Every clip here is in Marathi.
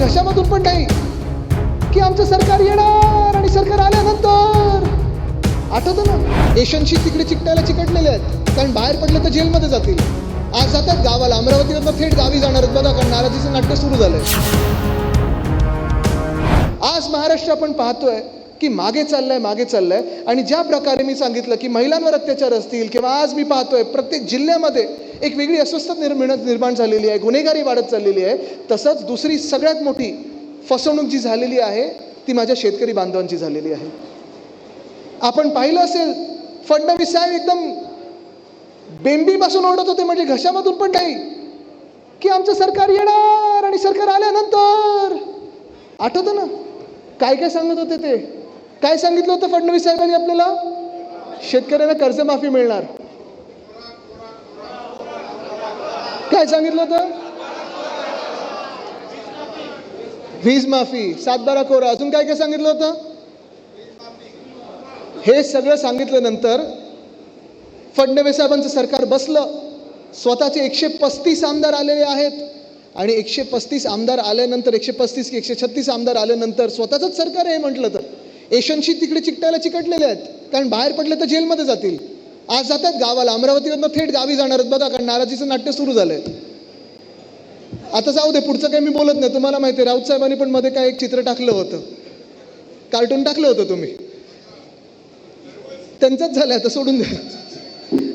घशामधून पण नाही की आमचं सरकार येणार आणि सरकार आल्यानंतर. आठवतं ना एशनशी तिकडे चिकटायला चिकटलेले आहेत कारण बाहेर पडलं तर जेलमध्ये जातील. आज जातात गावाला अमरावतीवरनं थेट गावी जाणार आहेत बघा कारण नाराजीचं नाट्य सुरू झालंय. आज महाराष्ट्र आपण पाहतोय की मागे चाललंय मागे चाललंय. आणि ज्या प्रकारे मी सांगितलं की महिलांवर अत्याचार असतील किंवा आज मी पाहतोय प्रत्येक जिल्ह्यामध्ये एक वेगळी अस्वस्थता निर्मिण निर्माण झालेली आहे गुन्हेगारी वाढत चाललेली आहे. तसंच दुसरी सगळ्यात मोठी फसवणूक जी झालेली आहे ती माझ्या शेतकरी बांधवांची झालेली आहे. आपण पाहिलं असेल फडणवीस साहेब एकदम बेंबीपासून ओढत होते म्हणजे घशामधून पण नाही. की आमचं सरकार येणार आणि सरकार आल्यानंतर. आठवतं ना? काय काय सांगत होते ते? काय सांगितलं होतं फडणवीस साहेबांनी आपल्याला? शेतकऱ्यांना कर्जमाफी मिळणार. काय सांगितलं होतं? वीज माफी सातबारा कोरा अजून काय काय सांगितलं होतं? हे सगळं सांगितल्यानंतर फडणवीस साहेबांचं सरकार बसलं. स्वतःचे एकशे पस्तीस आमदार आलेले आहेत. आणि एकशे पस्तीस आमदार आल्यानंतर एकशे पस्तीस की एकशे छत्तीस आमदार आल्यानंतर स्वतःचंच सरकार आहे म्हटलं तर. एशनशी तिकडे चिकटायला चिकटलेले आहेत. कारण बाहेर पडले तर जेलमध्ये जातील. आज जातात गावाला. अमरावतीवरनं थेट गावी जाणार आहेत. बघा कारण नाराजीचं नाट्य सुरू झालंय. आता जाऊ दे पुढचं काही मी बोलत नाही. तुम्हाला माहिती आहे राऊत साहेबांनी पण मध्ये काय एक चित्र टाकलं होतं. कार्टून टाकलं होतं तुम्ही. त्यांचंच झालं आता सोडून द्या.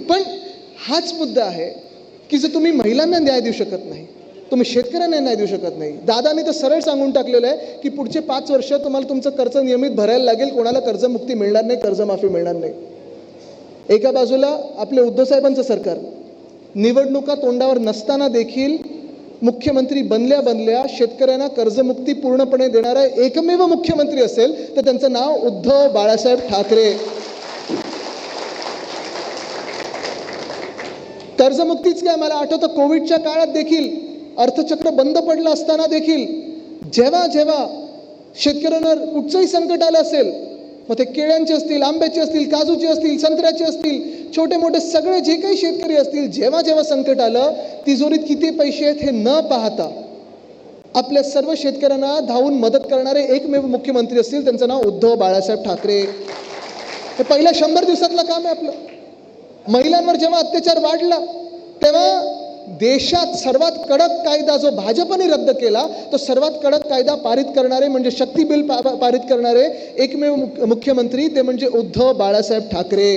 पण हाच मुद्दा आहे की जर तुम्ही महिलांना न्याय देऊ शकत नाही तुम्ही शेतकऱ्यांना न्याय देऊ शकत नाही. दादाने तर सरळ सांगून टाकलेलं आहे की पुढचे पाच वर्ष तुम्हाला तुमचं कर्ज नियमित भरायला लागेल कोणाला कर्जमुक्ती मिळणार नाही कर्जमाफी मिळणार नाही. एका बाजूला आपले उद्धवसाहेबांचं सरकार. निवडणुका तोंडावर नसताना देखील मुख्यमंत्री बनल्या बनल्या शेतकऱ्यांना कर्जमुक्ती पूर्णपणे देणारा एकमेव मुख्यमंत्री असेल तर त्यांचं नाव उद्धव बाळासाहेब ठाकरे. कर्जमुक्तीच काय मला आठवतं? कोविडच्या काळात देखील अर्थचक्र बंद पडलं असताना देखील जेव्हा जेव्हा शेतकऱ्यांवर कुठचंही संकट आलं असेल मग ते केळ्यांचे असतील आंब्याचे असतील काजूचे असतील संत्र्याचे असतील छोटे मोठे सगळे जे काही शेतकरी असतील जेव्हा जेव्हा संकट आलं तिजोरीत किती पैसे आहेत हे न पाहता आपल्या सर्व शेतकऱ्यांना धावून मदत करणारे एकमेव मुख्यमंत्री असतील त्यांचं नाव उद्धव बाळासाहेब ठाकरे. हे पहिल्या शंभर दिवसातलं काम आहे आपलं. महिलांवर जेव्हा अत्याचार वाढला तेव्हा देशात सर्वात कडक कायदा जो भाजपने रद्द केला तो सर्वात कडक कायदा पारित करणारे म्हणजे शक्ती बिल पा पारित करणारे एकमेव मुख- मुख्यमंत्री ते म्हणजे उद्धव बाळासाहेब ठाकरे.